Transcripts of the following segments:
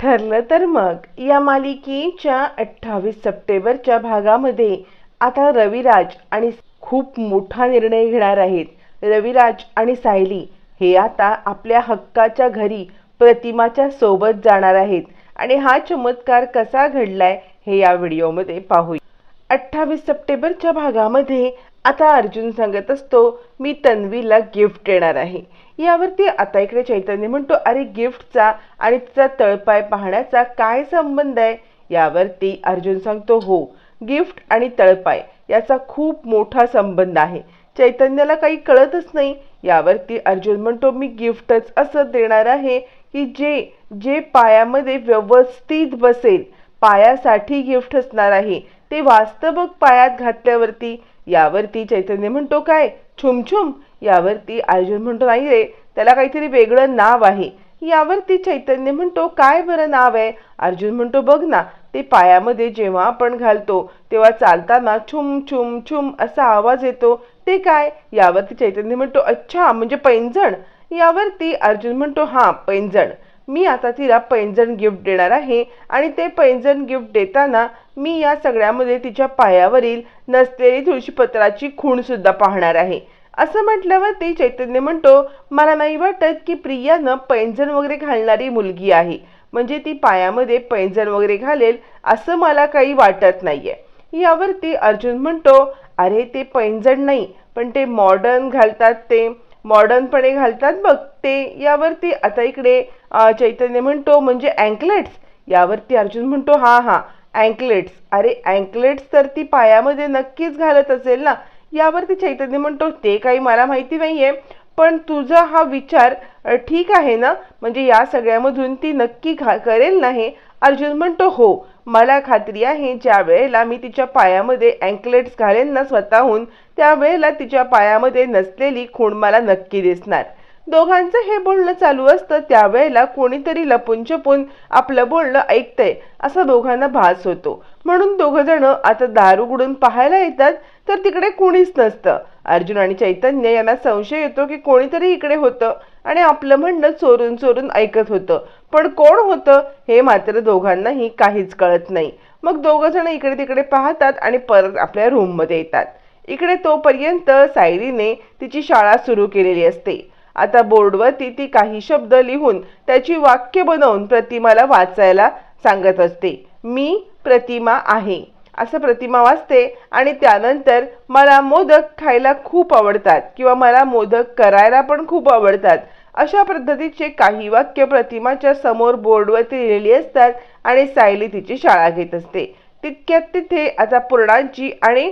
ठरलं तर मग. या मालिकेच्या अठ्ठावीस सप्टेंबरच्या भागामध्ये आता रविराज आणि खूप मोठा निर्णय घेणार आहेत. रविराज आणि सायली हे आता आपल्या हक्काच्या घरी प्रतिमाच्या सोबत जाणार आहेत. आणि हा चमत्कार कसा घडलाय हे या व्हिडिओमध्ये पाहूया. अठ्ठावीस सप्टेंबरच्या भागामध्ये आता अर्जुन सांगत असतो मी तन्वीला गिफ्ट देणार आहे. यावरती आता इकडे चैतन्य म्हणतो अरे गिफ्टचा आणि तिचा तळपाय पाहण्याचा काय संबंध आहे? यावरती अर्जुन सांगतो हो गिफ्ट आणि तळपाय याचा खूप मोठा संबंध आहे. चैतन्याला काही कळतच नाही. यावरती अर्जुन म्हणतो मी गिफ्टच असं देणार आहे की जे जे पायामध्ये व्यवस्थित बसेल पायासाठी गिफ्ट असणार आहे. ते वास्तव पायात घातल्यावरती यावरती चैतन्य म्हणतो काय? छुमछुम यावरती अर्जुन म्हणतो नाही रे त्याला काहीतरी वेगळं नाव आहे. यावरती चैतन्य म्हणतो काय बरं नाव आहे? अर्जुन म्हणतो बघ ना ते पायामध्ये जेव्हा आपण घालतो तेव्हा चालताना छुम छुम छुम असा आवाज येतो. ते काय? यावरती चैतन्य म्हणतो अच्छा म्हणजे पैंजण. यावरती अर्जुन म्हणतो हा पैंजण. मी आता तिला पैंजण गिफ्ट देणार आहे आणि ते पैंजण गिफ्ट देताना मी या सगळ्यामध्ये तिच्या पायावरील नसलेली तुळशीपत्राची खूणसुद्धा पाहणार आहे. असं म्हटल्यावरती चैतन्य म्हणतो मला नाही वाटत की प्रियानं पैंजण वगैरे घालणारी मुलगी आहे. म्हणजे ती पायामध्ये पैंजण वगैरे घालेल असं मला काही वाटत नाहीये. यावरती अर्जुन म्हणतो अरे ते पैंजण नाही पण ते मॉडर्न घालतात ते. मॉडर्नपणे घालतात बघ ते. यावरती आता इकडे चैतन्य म्हणतो म्हणजे अँकलेट्स यावरती अर्जुन म्हणतो हा हा अँकलेट्स अरे अँकलेट्स तर ती पायामध्ये नक्कीच घालत असेल ना? यावरती चैतन्य म्हणतो ते काही मला माहिती नाही आहे पण तुझा हा विचार ठीक आहे ना? म्हणजे या सगळ्यामधून ती नक्की घा करेल नाही अर्जुन म्हणतो हो. मला खात्री आहे ज्या वेळेला मी तिच्या पायामध्ये अँकलेट्स घालेन ना स्वतःहून त्यावेळेला तिच्या पायामध्ये नसलेली खूण मला नक्की दिसणार. दोघांचं हे बोलणं चालू असतं त्यावेळेला कोणीतरी लपून छपून आपलं बोलणं ऐकतंय असा दोघांना भास होतो. म्हणून दोघ जण आता दार उघडून पाहायला येतात तर तिकडे कोणीच नसतं. अर्जुन आणि चैतन्य यांना संशय येतो की कोणीतरी इकडे होतं आणि आपलं म्हणणं चोरून चोरून ऐकत होतं. पण कोण होतं हे मात्र दोघांनाही काहीच कळत नाही. मग दोघं जण इकडे तिकडे पाहतात आणि परत आपल्या रूममध्ये येतात. इकडे तोपर्यंत सायलीने तिची शाळा सुरू केलेली असते. आता बोर्डवरती ती काही शब्द लिहून त्याची वाक्य बनवून प्रतिमाला वाचायला सांगत असते. मी प्रतिमा आहे. असं प्रतिमा वाचते आणि त्यानंतर मला मोदक खायला खूप आवडतात किंवा मला मोदक करायला पण खूप आवडतात. अशा पद्धतीचे काही वाक्य प्रतिमाच्या समोर बोर्डवरती लिहिलेली असतात आणि सायली तिची शाळा घेत असते. तितक्यात तिथे आता पूर्णांची आणि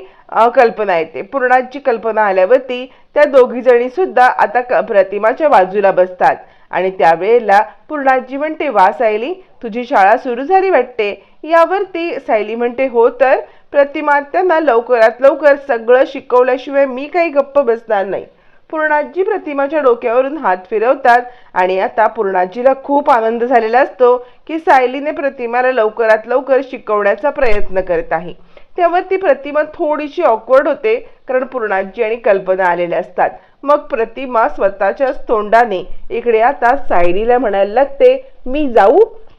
कल्पना येते. पूर्णांची कल्पना आल्यावरती त्या दोघी जणी सुद्धा आता प्रतिमाच्या बाजूला बसतात. आणि त्यावेळेला पूर्णाजी म्हणते वा सायली तुझी शाळा सुरू झाली वाटते. यावरती सायली म्हणते हो तर प्रतिमा त्यांना लवकरात लवकर सगळं शिकवल्याशिवाय मी काही गप्प बसणार नाही. पूर्णाजी प्रतिमाच्या डोक्यावरून हात फिरवतात आणि आता पूर्णाजीला खूप आनंद झालेला असतो की सायलीने प्रतिमाला लवकरात लवकर शिकवण्याचा प्रयत्न करत आहे. त्यावर ती प्रतिमा थोडीशी ऑकवर्ड होते कारण पूर्णाजी आणि कल्पना आलेल्या असतात. मग प्रतिमा स्वतःच्याच तोंडाने इकडे आता सायलीला म्हणायला लागते मी जाऊ?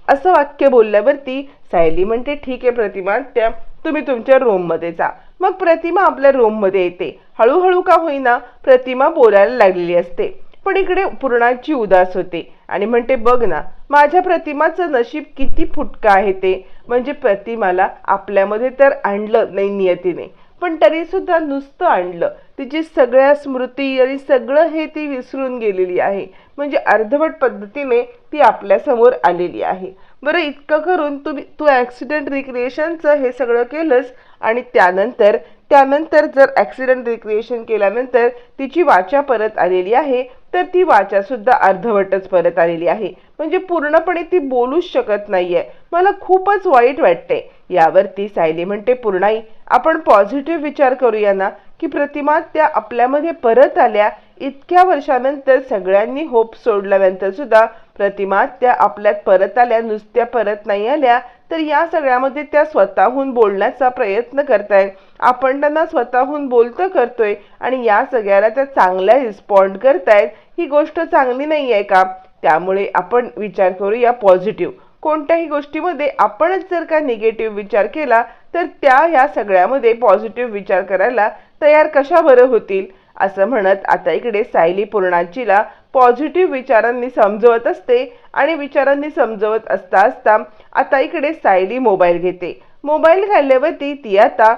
असं वाक्य बोलल्यावरती सायली म्हणते ठीक आहे प्रतिमा त्या तुम्ही तुमच्या रूममध्ये जा. मग प्रतिमा आपल्या रूममध्ये येते. हळूहळू का होईना प्रतिमा बोलायला लागलेली असते. पण इकडे पूर्णाची उदास होते आणि म्हणते बघ ना माझ्या प्रतिमाचं नशीब किती फुटका आहे ते. म्हणजे प्रतिमाला आपल्यामध्ये तर आणलं नाही नियतीने. पण तरीसुद्धा नुसतं आणलं. तिची सगळ्या स्मृती आणि सगळं हे ती विसरून गेलेली आहे. म्हणजे अर्धवट पद्धतीने ती आपल्यासमोर आलेली आहे. बरं इतकं करून तुम्ही तू ॲक्सिडेंट रिक्रिएशनचं हे सगळं केलंस आणि त्यानंतर त्यानंतर जर ॲक्सिडेंट रिक्रिएशन केल्यानंतर तिची वाचा परत आलेली आहे तर ती वाचासुद्धा अर्धवटच परत आलेली आहे. म्हणजे पूर्णपणे ती बोलूच शकत नाही आहे मला खूपच वाईट वाटते यावरती सायली म्हणते पूर्णाई आपण पॉझिटिव्ह विचार करूया ना की प्रतिमा त्या आपल्यामध्ये परत आल्या इतक्या वर्षानंतर सगळ्यांनी होप सोडल्यानंतर सुद्धा प्रतिमा त्या आपल्यात परत आल्या नुसत्या परत नाही आल्या तर या सगळ्यामध्ये त्या स्वतःहून बोलण्याचा प्रयत्न करतायत. आपण त्यांना स्वतःहून बोलतं करतोय आणि या सगळ्याला त्या चांगल्या रिस्पॉन्ड करतायत. ही गोष्ट चांगली नाही आहे का? त्यामुळे आपण विचार करूया पॉझिटिव्ह कोणत्याही गोष्टीमध्ये आपणच जर का निगेटिव्ह विचार केला तर त्या या सगळ्यामध्ये पॉझिटिव्ह विचार करायला तयार कशा बरं होतील? असं म्हणत आता इकडे सायली पूर्णांचीला पॉझिटिव्ह विचारांनी समजवत असते आणि विचारांनी समजवत असता असता आता इकडे सायली मोबाईल घेते. मोबाईल घालल्यावरती ती आता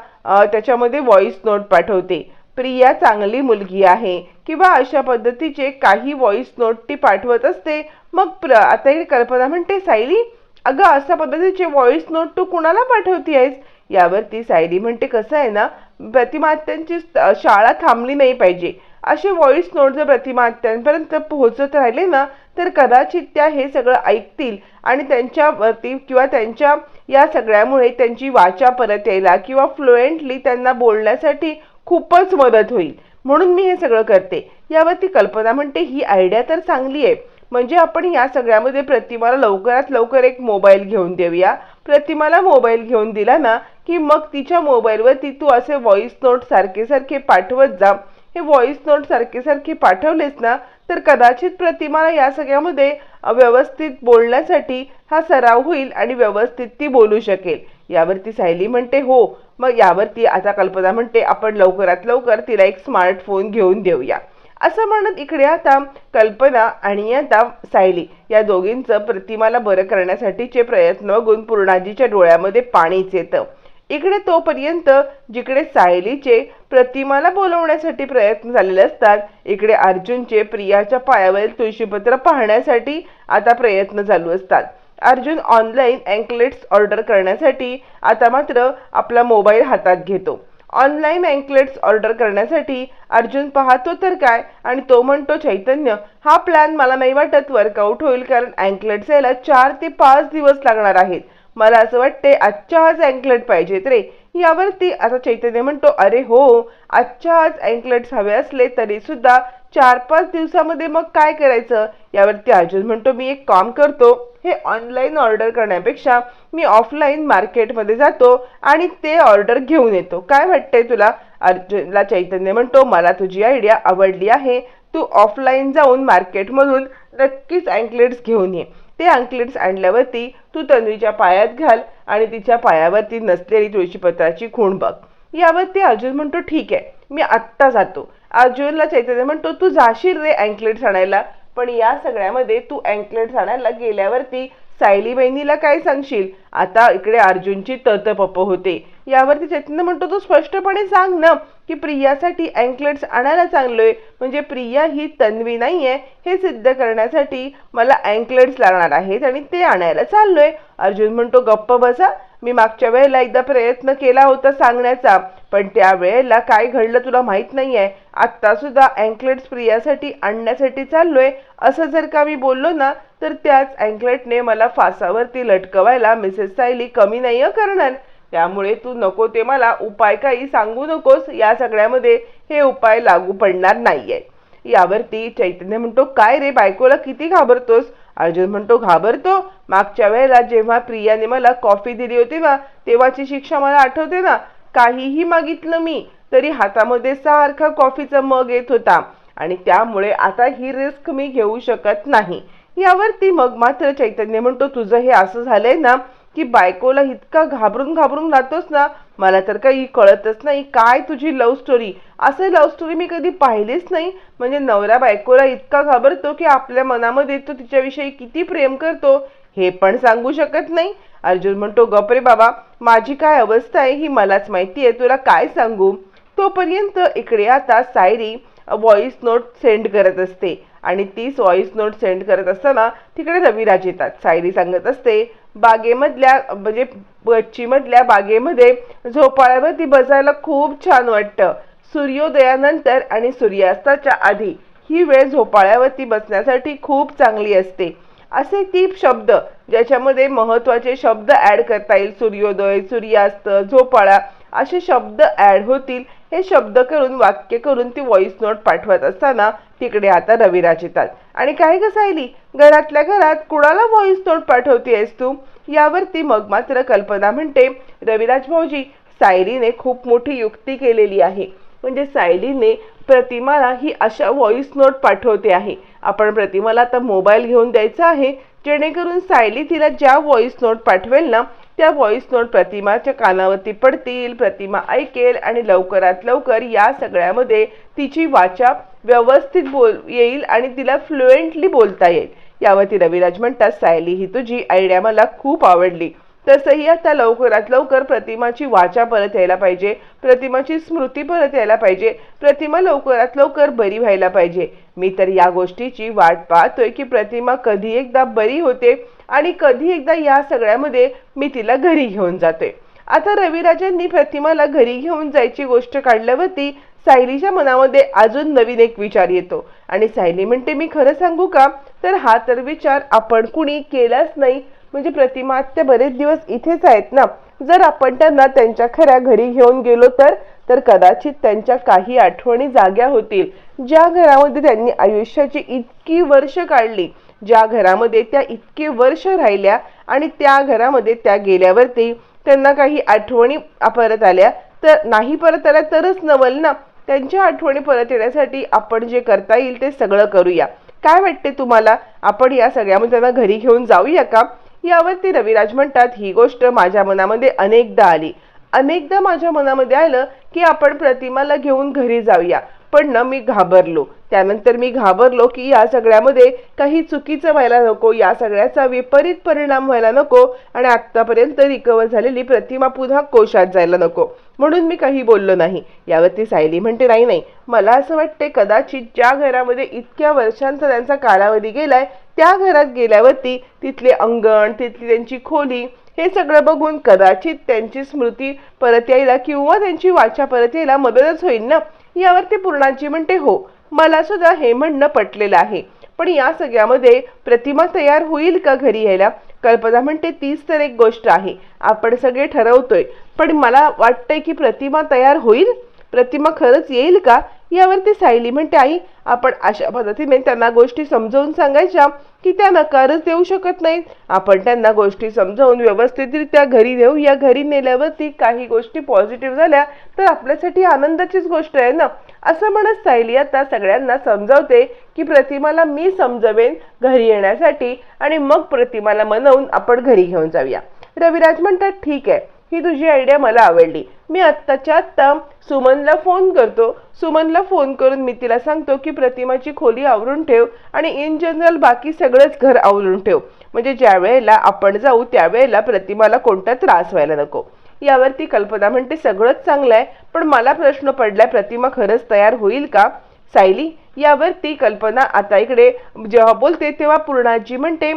त्याच्यामध्ये व्हॉइस नोट पाठवते. प्रिया चांगली मुलगी आहे किंवा अशा पद्धतीचे काही व्हॉइस नोट ती पाठवत असते. मग प्र आता इकडे कल्पना म्हणते सायली अगं अशा पद्धतीचे व्हॉइस नोट तू कुणाला पाठवती आहेस यावरती सायली म्हणते कसं आहे ना प्रतिमात्यांची शाळा थांबली नाही पाहिजे. असे व्हॉइस नोट जर प्रतिमात्यांपर्यंत पोहोचत राहिले ना तर कदाचित त्या हे सगळं ऐकतील आणि त्यांच्यावरती किंवा त्यांच्या या सगळ्यामुळे त्यांची वाचा परत यायला किंवा फ्लुएंटली त्यांना बोलण्यासाठी खूपच मदत होईल. म्हणून मी हे सगळं करते. यावरती कल्पना म्हणते ही आयडिया तर चांगली आहे. म्हणजे आपण या सगळ्यामध्ये प्रतिमाला लवकरात लवकर एक मोबाईल घेऊन देऊया. प्रतिमाला मोबाईल घेऊन दिला ना की मग तिच्या मोबाईलवरती तू असे व्हॉइस नोट सारखे सारखे पाठवत जा. हे व्हॉइस नोट सारखे सारखे पाठवलेस ना तर कदाचित प्रतिमाला या सगळ्यामध्ये व्यवस्थित बोलण्यासाठी हा सराव होईल आणि व्यवस्थित ती बोलू शकेल. यावरती सायली म्हणते हो मग यावरती आता कल्पना म्हणते आपण लवकरात लवकर तिला एक स्मार्टफोन घेऊन देऊया. असं म्हणत इकडे आता कल्पना आणि आता सायली या दोघींचं प्रतिमाला बरं करण्यासाठीचे प्रयत्न बघून पूर्णाजीच्या डोळ्यामध्ये पाणीच येतं. इकडे तोपर्यंत जिकडे सायलीचे प्रतिमाला बोलवण्यासाठी प्रयत्न झालेले असतात इकडे अर्जुनचे प्रियाच्या पायावरील तुळशीपत्र पाहण्यासाठी आता प्रयत्न चालू असतात. अर्जुन ऑनलाईन अँकलेट्स ऑर्डर करण्यासाठी आता मात्र आपला मोबाईल हातात घेतो. ऑनलाईन अँकलेट्स ऑर्डर करण्यासाठी अर्जुन पाहतो तर काय आणि तो म्हणतो चैतन्य हा प्लॅन मला नाही वाटत वर्कआउट होईल कारण अँकलेट्स यायला चार ते पाच दिवस लागणार आहेत. मला असं वाटते आजच्या आज अँकलेट पाहिजेत रे. यावरती आता चैतन्य म्हणतो अरे हो आजच्या आज अँकलेट्स हवे असले तरी सुद्धा चार पाच दिवसामध्ये मग काय करायचं? यावरती अर्जुन म्हणतो मी एक काम करतो हे ऑनलाईन ऑर्डर करण्यापेक्षा मी ऑफलाईन मार्केटमध्ये जातो आणि ते ऑर्डर घेऊन येतो. काय वाटतंय तुला? अर्जुनला चैतन्य म्हणतो मला तुझी आयडिया आवडली आहे. तू ऑफलाईन जाऊन मार्केटमधून नक्कीच अँकलेट्स घेऊन ये. ते अँकलेट्स आणल्यावरती तू तन्वीच्या पायात घाल आणि तिच्या पायावरती नसलेली तुळशीपत्राची खूण बघ. यावरती अर्जुन म्हणतो ठीक आहे मी आत्ता जातो. अर्जुनला चैतन्य म्हणतो तू जाशील रे अँकलेट्स आणायला? पण या सगळ्यामध्ये तू अँकलेट्स आणायला गेल्यावरती सायली बहिणीला काय सांगशील? आता इकडे अर्जुनची ततपप होते. यावरती चैतन्य म्हणतो तू स्पष्टपणे सांग ना की प्रियासाठी अँकलेट्स आणायला चांगलोय म्हणजे प्रिया ही तन्वी नाही आहे हे सिद्ध करण्यासाठी मला अँकलेट्स लागणार आहेत आणि ते आणायला चाललोय. अर्जुन म्हणतो गप्प बसा. मी मागच्या वेळेला एकदा प्रयत्न केला होता सांगण्याचा. पण त्या वेळेला काय घडलं तुला माहीत नाही आहे आत्तासुद्धा अँकलेट्स प्रियासाठी आणण्यासाठी चाललोय. असं जर का मी बोललो ना तर त्याच अँकलेटने मला फासावरती लटकवायला मिसेस सायली कमी नाही करणार. त्यामुळे तू नको ते मला उपाय काही सांगू नकोस. या सगळ्यामध्ये हे उपाय लागू पडणार नाहीये. यावरती चैतन्य म्हणतो काय रे बायकोला किती घाबरतोस? अर्जुन म्हणतो घाबरतो? मागच्या वेळेला जेव्हा प्रियाने मला कॉफी दिली होती ना तेव्हाची शिक्षा मला आठवते ना. काहीही मागितलं मी तरी हातामध्ये सारखा कॉफीचा मग येत होता. आणि त्यामुळे आता ही रिस्क मी घेऊ शकत नाही. यावरती मग मात्र चैतन्य म्हणतो तुझं हे असं झालंय ना की बायकोला इतका घाबरून घाबरून राहतोस ना मला तर काही कळतच नाही. काय तुझी लव्ह स्टोरी असं लव्ह स्टोरी मी कधी पाहिलीच नाही. म्हणजे नवरा बायकोला इतका घाबरतो की आपल्या मनामध्ये तो तिच्याविषयी किती प्रेम करतो हे पण सांगू शकत नाही. अर्जुन म्हणतो गपरे बाबा माझी काय अवस्था आहे ही मलाच माहिती आहे तुला काय सांगू? तोपर्यंत इकडे आता सायरी व्हॉइस नोट सेंड करत असते आणि तीच व्हॉइस नोट सेंड करत असताना तिकडे रविराज येतात. सायरी सांगत असते बागेमधल्या म्हणजे गच्चीमधल्या बागेमध्ये झोपाळ्यावरती बसायला खूप छान वाटतं. सूर्योदयानंतर आणि सूर्यास्ताच्या आधी ही वेळ झोपाळ्यावरती बसण्यासाठी खूप चांगली असते. असे ती शब्द ज्याच्यामध्ये महत्त्वाचे शब्द ऍड करता येईल. सूर्योदय सूर्यास्त झोपाळा असे शब्द ऍड होतील. हे शब्द करून वाक्य करून ती व्हॉइस नोट पाठवत असताना तिकडे आता रविराज येतात आणि काय कसायली घरातल्या घरात कुणाला व्हॉइस नोट पाठवतेस तू? यावरती मग मात्र कल्पना म्हणते रविराज भाऊजी सायलीने खूप मोठी युक्ती केलेली आहे. म्हणजे सायलीने प्रतिमाला ही अशा व्हॉइस नोट पाठवते आहे. आपण प्रतिमाला आता मोबाईल घेऊन द्यायचा आहे. जेणेकरून सायली तिला ज्या व्हॉइस नोट पाठवेल ना त्या व्हॉइस नोट प्रतिमाच्या कानावरती पडतील प्रतिमा ऐकेल आणि लवकरात लवकर या सगळ्यामध्ये तिची वाचा व्यवस्थित बोल येईल आणि तिला फ्लुएंटली बोलता येईल. यावरती रविराज म्हणतात सायली ही तुझी आयडिया मला खूप आवडली. तसंही आता लवकरात लवकर प्रतिमाची वाचा परत यायला पाहिजे. प्रतिमाची स्मृती परत यायला पाहिजे. प्रतिमा लवकरात लवकर बरी व्हायला पाहिजे. मी तर या गोष्टीची वाट पाहतोय की प्रतिमा कधी एकदा बरी होते आणि कधी एकदा या सगळ्यामध्ये मी तिला घरी घेऊन जातोय. आता रविराजांनी प्रतिमाला घरी घेऊन जायची गोष्ट काढल्यावरती सायलीच्या मनामध्ये अजून नवीन एक विचार येतो. आणि सायली म्हणते मी खरं सांगू का? तर हा तर विचार आपण कुणी केलाच नाही. म्हणजे प्रतिमा ते बरेच दिवस इथेच आहेत ना. जर आपण त्यांना त्यांच्या खऱ्या घरी घेऊन गेलो तर तर कदाचित त्यांच्या काही आठवणी जाग्या होतील. ज्या घरामध्ये त्यांनी आयुष्याची इतकी वर्ष काढली ज्या घरामध्ये त्या इतके वर्ष राहिल्या आणि त्या घरामध्ये त्या गेल्यावरती त्यांना काही आठवणी परत आल्या तर नाही परत आल्या तरच नवल ना. त्यांच्या आठवणी परत येण्यासाठी आपण जे करता येईल ते सगळं करूया. काय वाटते तुम्हाला? आपण या सगळ्यामध्ये त्यांना घरी घेऊन जाऊया का? यावरती रविराज म्हणतात ही गोष्ट माझ्या मनामध्ये अनेकदा आली. अनेकदा माझ्या मनामध्ये आलं की आपण प्रतिमाला घेऊन घरी जाऊया. पण ना मी घाबरलो. त्यानंतर मी घाबरलो की या सगळ्यामध्ये काही चुकीचं व्हायला नको या सगळ्याचा विपरीत परिणाम व्हायला नको आणि आत्तापर्यंत रिकवर झालेली प्रतिमा पुन्हा कोशात जायला नको. म्हणून मी काही बोललो नाही. यावरती सायली म्हणते नाही नाही. मला असं वाटते कदाचित ज्या घरामध्ये इतक्या वर्षांचा त्यांचा कालावधी गेलाय त्या घरात गेल्यावरती तिथले अंगण तिथली त्यांची खोली हे सगळं बघून कदाचित त्यांची स्मृती परत यायला किंवा त्यांची वाचा परत यायला मदतच होईल ना? यावरती पूर्णाजी म्हणते हो मला सुद्धा हे म्हणणं पटलेलं आहे. पण या सगळ्यामध्ये प्रतिमा तयार होईल का घरी यायला? कल्पना म्हणते तीच तर एक गोष्ट आहे. आपण सगळे ठरवतोय. पण मला वाटतंय की प्रतिमा तयार होईल. प्रतिमा खरंच येईल का? यावरती सायली म्हणते आई आपण अशा पद्धतीने त्यांना गोष्टी समजावून सांगायच्या की त्या नकारच देऊ शकत नाहीत. आपण त्यांना गोष्टी समजावून व्यवस्थितरित्या घरी नेऊ. या घरी नेल्यावरती काही गोष्टी पॉझिटिव्ह झाल्या तर आपल्यासाठी आनंदाचीच गोष्ट आहे ना? असं म्हणत सायली आता सगळ्यांना समजावते की प्रतिमाला मी समजवेन घरी येण्यासाठी आणि मग प्रतिमाला मनवून आपण घरी घेऊन जाऊया. रविराज म्हणतात ठीक आहे. ही तुझी आयडिया मला आवडली. मी आत्ताच्या आत्ता सुमनला फोन करतो. सुमनला फोन करून मी तिला सांगतो की प्रतिमाची खोली आवरून ठेव आणि इन जनरल बाकी सगळंच घर आवरून ठेव. म्हणजे ज्या वेळेला आपण जाऊ त्यावेळेला प्रतिमाला कोणता त्रास व्हायला नको. यावरती कल्पना म्हणते सगळंच चांगलं आहे पण मला प्रश्न पडलाय प्रतिमा खरंच तयार होईल का? सायली यावरती कल्पना आता इकडे जेव्हा बोलते तेव्हा पूर्णाजी म्हणते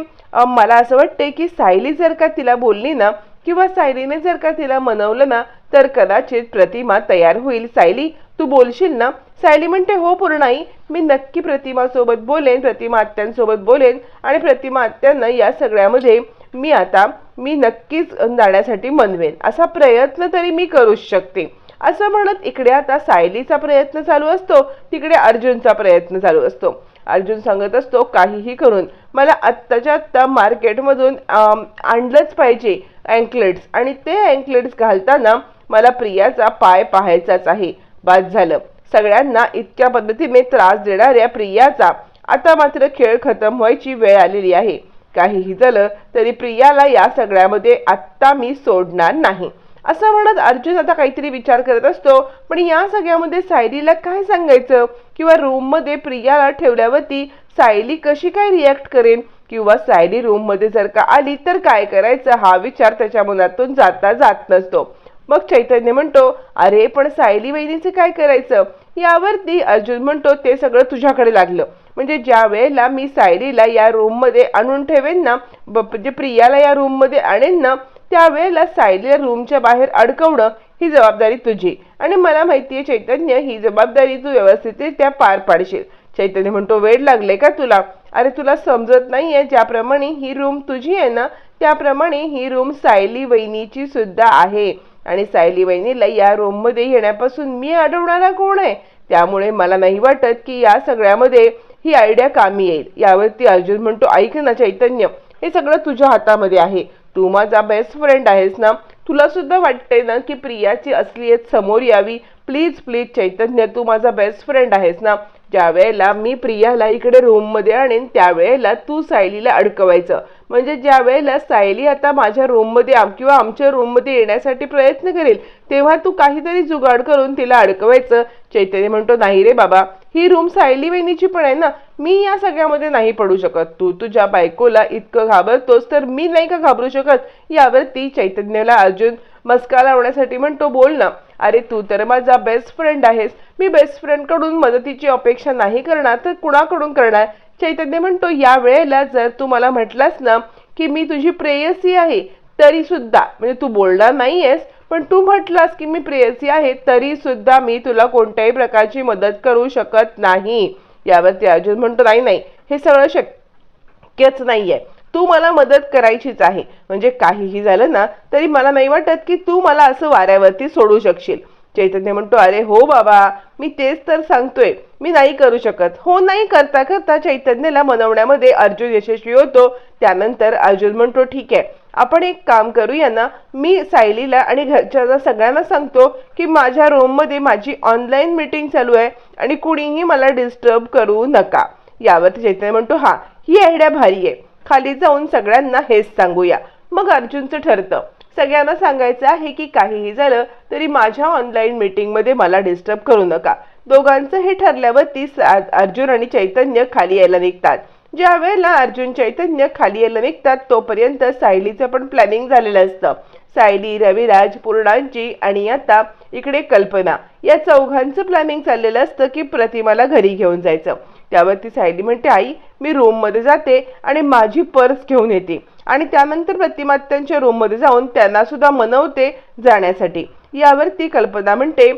मला असं वाटते की सायली जर का तिला बोलली ना किंवा सायलीने जर का तिला मनवलं ना तर कदाचित प्रतिमा तयार होईल. सायली तू बोलशील ना? सायली म्हणते हो पूर्णाई मी नक्की प्रतिमा सोबत बोलेन प्रतिमा आत्यांसोबत बोलेन आणि प्रतिमा आत्यांना या सगळ्यामध्ये मी आता मी नक्कीच जाण्यासाठी मनवेन. असा प्रयत्न तरी मी करूच शकते. असं म्हणत इकडे आता सायलीचा प्रयत्न चालू असतो तिकडे अर्जुनचा प्रयत्न चालू असतो. अर्जुन सांगत असतो काहीही करून मला आत्ताच्या आत्ता मार्केटमधून आणलंच पाहिजे. अँकलेट्स आणि ते अँकलेट्स घालताना मला प्रियाचा पाय पाहायचाच आहे. बाद झालं. सगळ्यांना इतक्या पद्धतीने त्रास देणाऱ्या प्रियाचा आता मात्र खेळ खतम व्हायची वेळ आलेली आहे. काहीही झालं तरी प्रियाला या सगळ्यामध्ये आत्ता मी सोडणार नाही. असं म्हणत अर्जुन आता काहीतरी विचार करत असतो. पण या सगळ्यामध्ये सायलीला काय सांगायचं? किंवा रूममध्ये प्रियाला ठेवल्यावरती सायली कशी काय रिॲक्ट करेन? किंवा सायली रूममध्ये जर का आली तर काय करायचं? हा विचार त्याच्या मनातून जाता जात नसतो. मग चैतन्य म्हणतो अरे पण सायली वहिनीचं काय करायचं? यावरती अर्जुन म्हणतो ते सगळं तुझ्याकडे लागलं. म्हणजे ज्या वेळेला मी सायलीला या रूममध्ये आणून ठेवेन ना म्हणजे प्रियाला या रूममध्ये आणेन ना त्यावेळेला सायलीला रूमच्या बाहेर अडकवणं ही जबाबदारी तुझी. आणि मला माहिती आहे चैतन्य ही जबाबदारी तू व्यवस्थितरित्या पार पाडशील. चैतन्य म्हणतो वेळ लागले का तुला? अरे तुला समजत नाही आहे ज्याप्रमाणे ही रूम तुझी आहे ना त्याप्रमाणे ही रूम सायली वहिनीची सुद्धा आहे. आणि सायली वहिनीला या रूममध्ये येण्यापासून मी अडवणारा कोण आहे? त्यामुळे मला नाही वाटत की या सगळ्यामध्ये ही आयडिया कामी येईल. यावरती अर्जुन म्हणतो ऐक ना चैतन्य हे सगळं तुझ्या हातामध्ये आहे. तू माझा बेस्ट फ्रेंड आहेस ना. तुला सुद्धा वाटते ना की प्रियाची असलीयत समोर यावी. प्लीज प्लीज चैतन्य तू माझा बेस्ट फ्रेंड आहेस ना. ज्या वेळेला मी प्रियाला इकडे रूममध्ये आणेन त्यावेळेला तू सायलीला अडकवायचं. म्हणजे ज्या वेळेला सायली आता माझ्या रूममध्ये आम किंवा आमच्या रूममध्ये येण्यासाठी प्रयत्न करेल तेव्हा तू काहीतरी जुगाड करून तिला अडकवायचं. चैतन्य म्हणतो नाही रे बाबा ही रूम सायली वहिनीची पण आहे ना मी या सगळ्यामध्ये नाही पडू शकत. तू तुझ्या बायकोला इतकं घाबरतोस तर मी नाही का घाबरू शकत? यावर ती चैतन्याला अर्जुन मस्का लावण्यासाठी म्हणतो बोल ना. अरे तू तर माझा बेस्ट फ्रेंड आहेस. मी बेस्ट फ्रेंडकडून मदतीची अपेक्षा नाही करणार तर कुणाकडून करणार? चैतन्य म्हणतो या वेळेला जर तू मला म्हटलास ना की मी तुझी प्रेयसी आहे तरी सुद्धा म्हणजे तू बोलणार नाहीयेस पण तू म्हटलास की मी प्रेयसी आहे तरी सुद्धा मी तुला कोणत्याही प्रकारची मदत करू शकत नाही. यावरती अर्जुन म्हणतो नाही नाही हे सगळं शक्यच नाहीये. तू मला मदत करायचीच आहे. म्हणजे काहीही झालं ना तरी मला नाही वाटत की तू मला असं वाऱ्यावरती सोडू शकशील. चैतन्य म्हणतो अरे हो बाबा मी तेच तर सांगतोय. मी नाही करू शकत. हो नाही करता करता चैतन्याला मनवण्यामध्ये अर्जुन यशस्वी होतो. त्यानंतर अर्जुन म्हणतो ठीक आहे आपण एक काम करूया ना मी सायलीला आणि घरच्या सगळ्यांना सांगतो की माझ्या रूममध्ये माझी ऑनलाईन मीटिंग चालू आहे आणि कुणीही मला डिस्टर्ब करू नका. यावर चैतन्य म्हणतो हा ही आयडिया भारी आहे. खाली जाऊन सगळ्यांना हेच सांगूया. मग अर्जुनचं ठरतं. सगळ्यांना सांगायचं आहे की काहीही झालं तरी माझ्या ऑनलाईन मीटिंगमध्ये मला डिस्टर्ब करू नका. दोघांचं हे ठरल्यावरती सा- अर्जुन आणि चैतन्य खाली यायला निघतात. ज्या वेळेला अर्जुन चैतन्य खाली यायला निघतात तोपर्यंत सायलीचं पण प्लॅनिंग झालेलं असतं. सायली रविराज पूर्णांची आणि आता इकडे कल्पना. या चौघांचं प्लॅनिंग चाललेलं असतं की प्रतिमाला घरी घेऊन जायचं. त्यावरती सायली म्हणते आई मी रूममध्ये जाते आणि माझी पर्स घेऊन येते. आणि त्यानंतर प्रतिमा त्यांच्या रूममध्ये जाऊन त्यांना सुद्धा मनवते जाण्यासाठी. यावर ती कल्पना म्हणते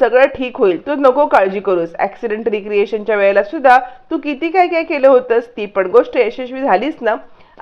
सगळं ठीक होईल. तू नको काळजी करूस. ॲक्सिडेंट रिक्रिएशनच्या वेळेला सुद्धा तू किती काय काय केलं होतंस ती पण गोष्ट यशस्वी झालीस ना?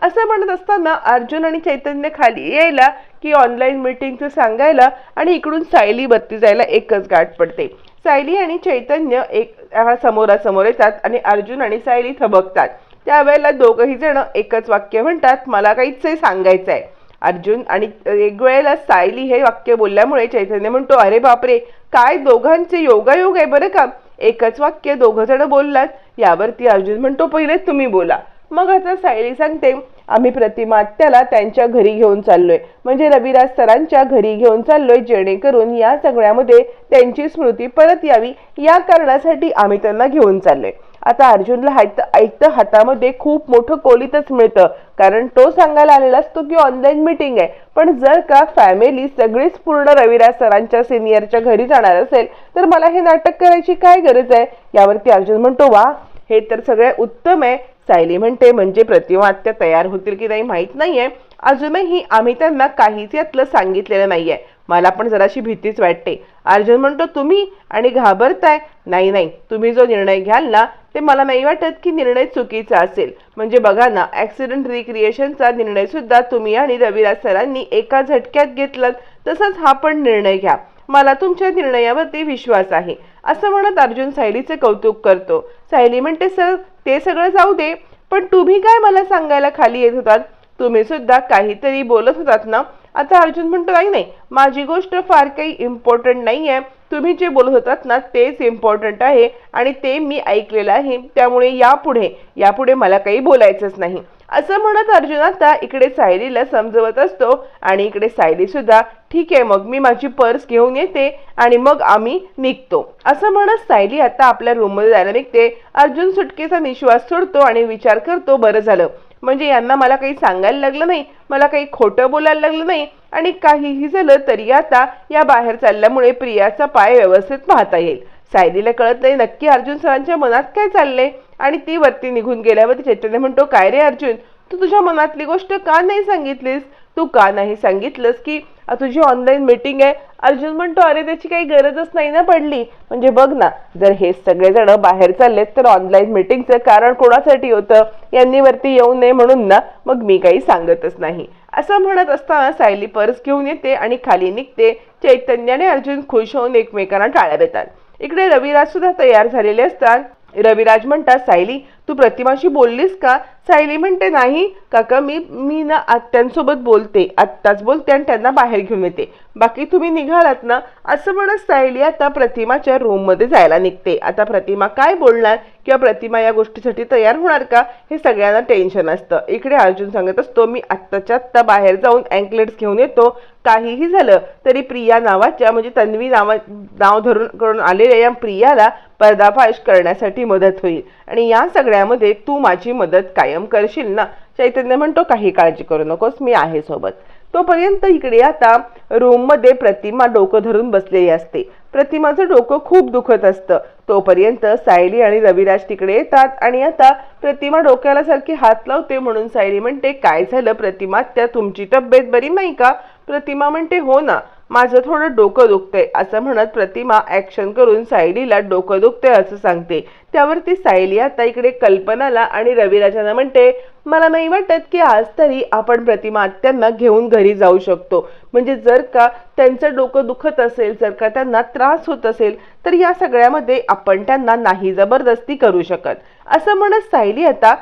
असं म्हणत असताना अर्जुन आणि चैतन्य खाली यायला की ऑनलाईन मीटिंगचं सांगायला आणि इकडून सायली बत्ती जायला एकच गाठ पडते. सायली आणि चैतन्य एक समोरासमोर येतात आणि अर्जुन आणि सायली थबकतात. त्यावेळेला दोघही जण एकच वाक्य म्हणतात मला काहीच सांगायचं आहे अर्जुन आणि एक वेळेला सायली हे वाक्य बोलल्यामुळे चैतन्य म्हणतो अरे बापरे काय दोघांचे योगायोग आहे बरं का? एकच वाक्य दोघ जण बोललात यावरती अर्जुन म्हणतो पहिले तुम्ही बोला. मग आता सायली सांगते आम्ही प्रतिमा आत्याला त्यांच्या घरी घेऊन चाललोय. म्हणजे रविराज सरांच्या घरी घेऊन चाललोय जेणेकरून या सगळ्यामध्ये त्यांची स्मृती परत यावी. या कारणासाठी आम्ही त्यांना घेऊन चाललोय. आता अर्जुनला हात ऐकतं हातामध्ये खूप मोठं कोलीतच मिळतं. कारण तो सांगायला आलेला असतो की ऑनलाईन मीटिंग आहे. पण जर का फॅमिली सगळीच पूर्ण रविराज सरांच्या सिनियरच्या घरी जाणार असेल तर मला हे नाटक करायची काय गरज आहे? यावरती अर्जुन म्हणतो वा हे तर सगळे उत्तम आहे. सायली म्हणते म्हणजे प्रतिमा तयार होतील की नाही माहीत नाहीये. अजूनही आम्ही त्यांना काहीच यातलं सांगितलेलं नाहीये. मला पण जराशी भीतीच वाटते. अर्जुन म्हणतो तुम्ही आणि घाबरताय? नाही नाही. तुम्ही जो निर्णय घ्याल ना ते मला नाही वाटत की निर्णय चुकीचा असेल. म्हणजे बघा ना ऍक्सिडेंट रिक्रिएशनचा निर्णय सुद्धा तुम्ही आणि रविराज सरांनी एका झटक्यात घेतलात. तसाच हा पण निर्णय घ्या. मला तुमच्या निर्णयावरती विश्वास आहे. असं म्हणत अर्जुन सायलीचे कौतुक करतो. सायली म्हणते सर ते सगळं जाऊ दे. पण तुम्ही काय मला सांगायला खाली येत होतात? तुम्ही सुद्धा काहीतरी बोलत होतात ना? आता अर्जुन म्हणतो नाही नाही माझी गोष्ट फार काही इम्पॉर्टंट नाही आहे तुम्ही जे बोलत होतात ना तेच इम्पॉर्टंट आहे आणि ते मी ऐकलेलं आहे. त्यामुळे यापुढे यापुढे मला काही बोलायचंच नाही. असं म्हणत अर्जुन आता इकडे सायलीला समजवत असतो आणि इकडे सायली सुद्धा ठीक आहे मग मी माझी पर्स घेऊन येते आणि मग आम्ही निघतो. असं म्हणत सायली आता आपल्या रूममध्ये जायला निघते. अर्जुन सुटकेचा निश्वास सोडतो आणि विचार करतो बरं झालं. म्हणजे यांना मला काही सांगायला लागलं नाही मला काही खोटं बोलायला लागलं नाही आणि काहीही झालं तरी आता या बाहेर चालल्यामुळे प्रियाचा पाय व्यवस्थित पाहता येईल. सायलीला कळत नाही नक्की अर्जुन सरांच्या मनात काय चाललंय आणि ती वरती निघून गेल्यावर चैतन्य म्हणतो काय रे अर्जुन तू तुझ्या मनातली गोष्ट का नाही सांगितलीस? तू का नाही सांगितलंस की तुझी ऑनलाईन मीटिंग आहे. अर्जुन म्हणतो अरे त्याची काही गरजच नाही ना पडली. म्हणजे बघ ना जर हे सगळेजण बाहेर चाललेत तर ऑनलाईन मीटिंगचं कारण कोणासाठी होतं? यांनी वरती येऊ नये म्हणून ना मग मी काही सांगतच नाही. असं म्हणत असताना सायली पर्स घेऊन येते आणि खाली निघते. चैतन्य आणि अर्जुन खुश होऊन एकमेकांना टाळ्या देतात. इकडे रविराज सुद्धा तयार झालेले असतात. रविराज म्हणतात सायली तू प्रतिमाशी बोललीस का? सायली म्हणते नाही काका मी मी ना आत्यांसोबत बोलते. आत्ताच बोलते आणि त्यांना बाहेर घेऊन येते. बाकी तुम्ही निघालात ना? असं म्हणत सायली आता प्रतिमाच्या रूममध्ये जायला निघते. आता प्रतिमा काय बोलणार किंवा प्रतिमा या गोष्टीसाठी तयार होणार का? हे सगळ्यांना टेन्शन असतं. इकडे अर्जुन सांगत असतो मी आत्ताच्या आत्ता बाहेर जाऊन अँकलेट्स घेऊन येतो. काहीही झालं तरी प्रिया नावाच्या म्हणजे तन्वी नावा नाव धरून करून आलेल्या या प्रियाला पर्दाफाश करण्यासाठी मदत होईल. आणि या सगळ्या सगळ्यामध्ये तू माझी मदत कायम करशील ना? चैतन्य म्हणतो काही काळजी करू नकोस मी आहे सोबत. तोपर्यंत इकडे आता रूममध्ये प्रतिमा डोकं धरून बसलेली असते. प्रतिमाचं डोकं खूप दुखत असतं. तोपर्यंत सायली आणि रविराज तिकडे येतात आणि आता प्रतिमा डोक्याला सारखी हात लावते म्हणून सायली म्हणते काय झालं प्रतिमा? त्या तुमची तब्येत बरी नाही का? प्रतिमा म्हणते हो ना. माझं थोडं डोकं दुखतंय असं म्हणत प्रतिमा ॲक्शन करून सायलीला डोकं दुखतंय असं सांगते. त्यावर ती सायली आता इकडे कल्पनाला आणि रविराजांना म्हणते मला नाही वाटत की आज तरी आपण प्रतिमा त्यांना घेऊन घरी जाऊ शकतो. म्हणजे जर का त्यांचं डोकं दुखत असेल जर का त्यांना त्रास होत असेल तर या सगळ्यामध्ये आपण त्यांना नाही जबरदस्ती करू शकत. असं म्हणत सायली आता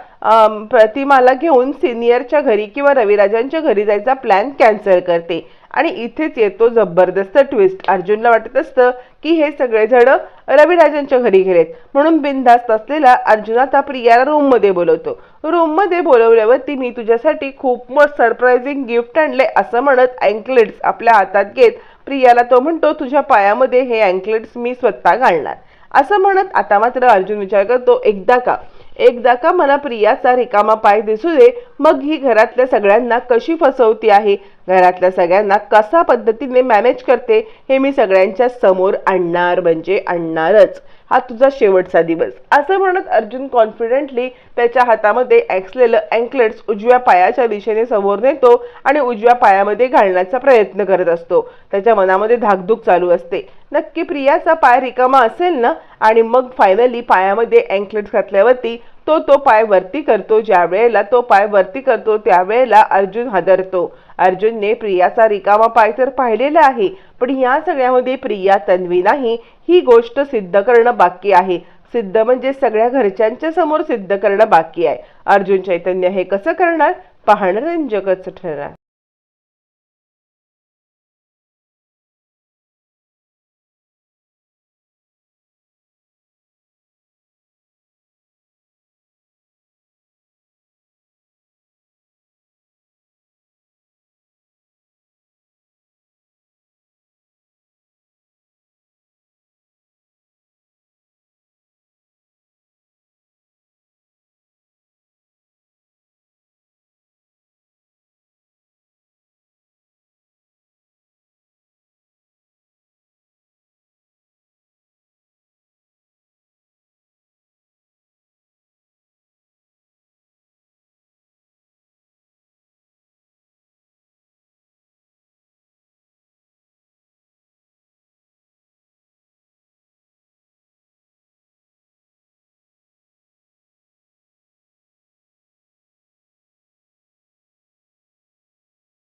प्रतिमाला घेऊन सिनियरच्या घरी किंवा रविराजांच्या घरी जायचा प्लॅन कॅन्सल करते. आणि इथेच येतो जबरदस्त ट्विस्ट अर्जुनला वाटत असतं की हे सगळेजण रविराजांच्या घरी गेलेत. म्हणून बिनधास्त असलेला अर्जुन आता प्रियाला रूममध्ये बोलवतो. रूममध्ये बोलवल्यावरती मी तुझ्यासाठी खूप मस्त सरप्राईझिंग गिफ्ट आणले असं म्हणत अँकलेट्स आपल्या हातात घेत प्रियाला तो म्हणतो तुझ्या पायामध्ये हे अँकलेट्स मी स्वतः घालणार. असं म्हणत आता मात्र अर्जुन विचार करतो एकदा का? एकदा का मला प्रियाचा रिकामा पाय दिसू दे मग ही घरातल्या सगळ्यांना कशी फसवती आहे? घरातल्या सगळ्यांना कसा पद्धतीने मॅनेज करते हे मी सगळ्यांच्या समोर आणणार म्हणजे आणणारच. हा तुझा शेवटचा दिवस. असं म्हणत अर्जुन कॉन्फिडेंटली त्याच्या हातामध्ये ऍक्सलेलं अँकलेट्स उजव्या पायाच्या दिशेने समोर नेतो आणि उजव्या पायामध्ये घालण्याचा प्रयत्न करत असतो. त्याच्या मनामध्ये धाकधूक चालू असते. नक्की प्रियाचा पाय रिकामा असेल ना? आणि मग फायनली पायामध्ये अँकलेट्स घातल्यावरती तो तो पाय वरती करतो ज्या वेळेला तो पाय वरती करतो त्यावेळेला अर्जुन हादरतो. अर्जुनने प्रियाचा रिकामा पाय तर पाहिलेला आहे पण या सगळ्यामध्ये प्रिया तन्वी नाही. ही गोष्ट सिद्ध करणं बाकी आहे. सिद्ध म्हणजे सगळ्या घरच्यांच्या समोर सिद्ध करणं बाकी आहे. अर्जुन चैतन्य हे कसं करणार? पाहणं रंजकच ठरणार.